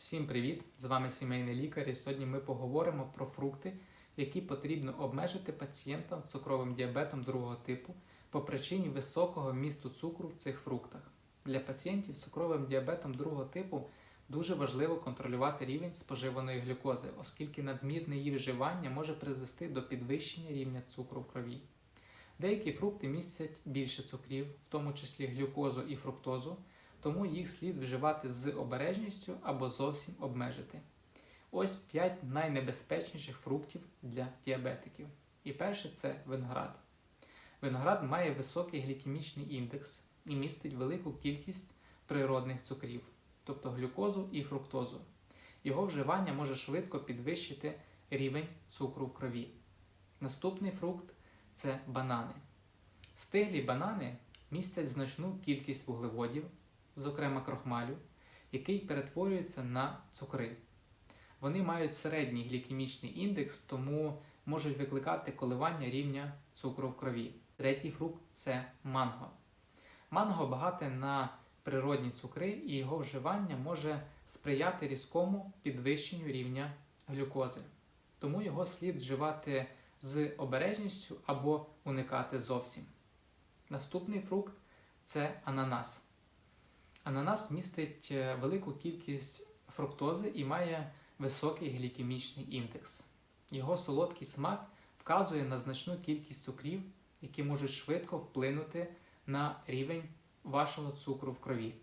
Всім привіт! З вами сімейний лікар. І сьогодні ми поговоримо про фрукти, які потрібно обмежити пацієнтам з цукровим діабетом другого типу по причині високого вмісту цукру в цих фруктах. Для пацієнтів з цукровим діабетом другого типу дуже важливо контролювати рівень споживаної глюкози, оскільки надмірне її вживання може призвести до підвищення рівня цукру в крові. Деякі фрукти містять більше цукрів, в тому числі глюкозу і фруктозу, тому їх слід вживати з обережністю або зовсім обмежити. Ось 5 найнебезпечніших фруктів для діабетиків. І перше це виноград. Виноград має високий глікемічний індекс і містить велику кількість природних цукрів, тобто глюкозу і фруктозу. Його вживання може швидко підвищити рівень цукру в крові. Наступний фрукт це банани. Стиглі банани містять значну кількість вуглеводів, зокрема крохмалю, який перетворюється на цукри. Вони мають середній глікемічний індекс, тому можуть викликати коливання рівня цукру в крові. Третій фрукт це манго. Манго багате на природні цукри, і його вживання може сприяти різкому підвищенню рівня глюкози. Тому його слід вживати з обережністю або уникати зовсім. Наступний фрукт це ананас. Ананас містить е, велику кількість фруктози і має високий глікемічний індекс. Його солодкий смак вказує на значну кількість цукрів, які можуть швидко вплинути на рівень вашого цукру в крові.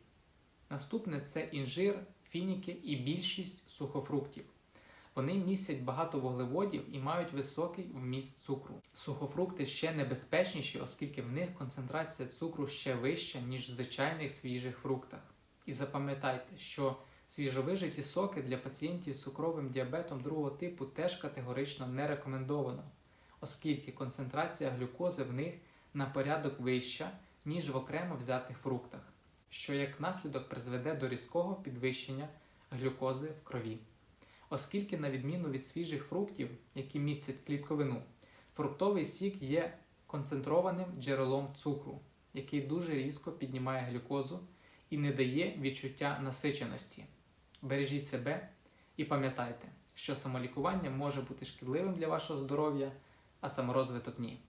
Наступне це інжир, фініки і більшість сухофруктів. Вони містять багато вуглеводів і мають високий вміст цукру. Сухофрукти ще небезпечніші, оскільки в них концентрація цукру ще вища, ніж в звичайних свіжих фруктах. І запам'ятайте, що свіжовижиті соки для пацієнтів з цукровим діабетом другого типу теж категорично не рекомендовано, оскільки концентрація глюкози в них на порядок вища, ніж в окремо взятих фруктах, що як наслідок призведе до різкого підвищення глюкози в крові. Оскільки, на відміну від свіжих фруктів, які містять клітковину, фруктовий сік є концентрованим джерелом цукру, який дуже різко піднімає глюкозу і не дає відчуття насиченості. Бережіть себе і пам'ятайте, що самолікування може бути шкідливим для вашого здоров'я, а саморозвиток ні.